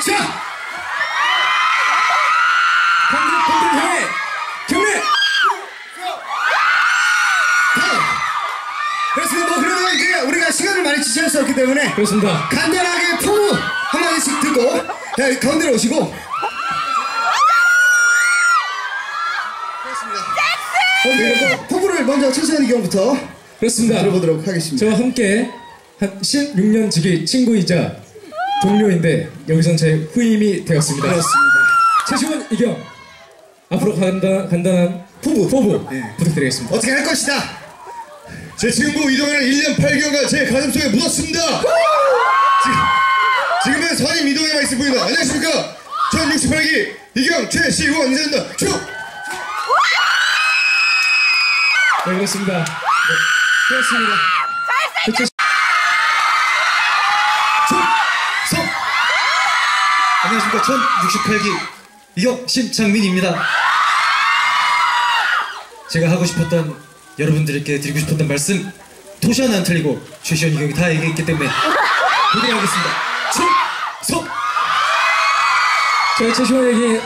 자! 향해! 경례! 그렇습니다. 뭐 그러면 이제 우리가 시간을 많이 지체할 수 없기 때문에 그렇습니다. 간단하게 포부 한마디씩 듣고 자, 가운데로 오시고 그렇습니다. 어, 포부를 먼저 최시현 경부터 그렇습니다. 들어보도록 하겠습니다. 저와 함께 한 16년 지기 친구이자 동료인데 여기선 제 후임이 되었습니다. 그렇습니다. 최시원 이경 앞으로 간단, 간단한 포부 포부 네. 부탁드리겠습니다. 어떻게 할 것이다. 제 친구 이동현을 1년 8개월간 제 가슴속에 묻었습니다. 지금, 지금은 선임 이동현만 있을 뿐이다. 안녕하십니까? 1068기 이경 최시원 인사드립니다. 축! 네 그렇습니다. 네, 그렇습니다. 안녕하십니까 1068기 이경 심창민입니다 제가 하고 싶었던 여러분들께 드리고 싶었던 말씀 도시 하나 안 틀리고 최시원 이경이 다 얘기했기 때문에 도전하겠습니다 충성! 저희 최시원에게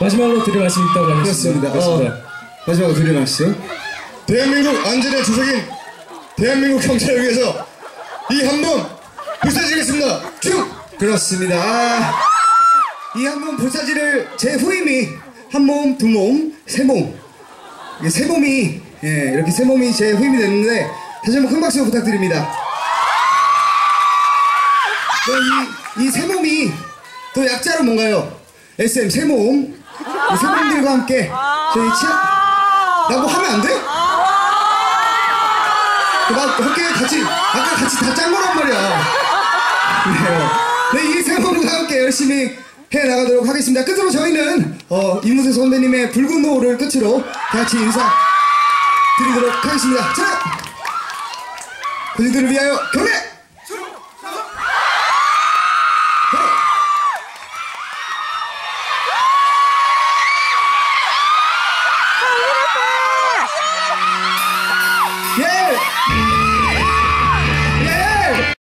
마지막으로 드릴 말씀이 있다고. 하셨습니다. 그렇습니다. 어, 마지막으로 드릴 말씀. 대한민국 안전의 주석인 대한민국 경찰을 위해서 이한몸 불사지겠습니다. 축! 그렇습니다. 아, 이한몸 불사지를 제 후임이 한 몸, 두 몸, 세 몸. 세 몸이, 예, 이렇게 세 몸이 제 후임이 됐는데, 다시 한번 큰 박수 부탁드립니다. 네, 이, 이 세 몸이 또 약자로 뭔가요? SM 세 몸. 이세 몸들과 함께 저희 치아, 나뭐 하면 안 돼? 나 함께 같이, 아까 같이 다 짠 거란 말이야. 네, 네, 이세 분과 함께 열심히 해 나가도록 하겠습니다. 끝으로 저희는 어, 이문세 선배님의 붉은 노을을 끝으로 다 같이 인사 드리도록 하겠습니다. 자, 그들을 위하여 경례!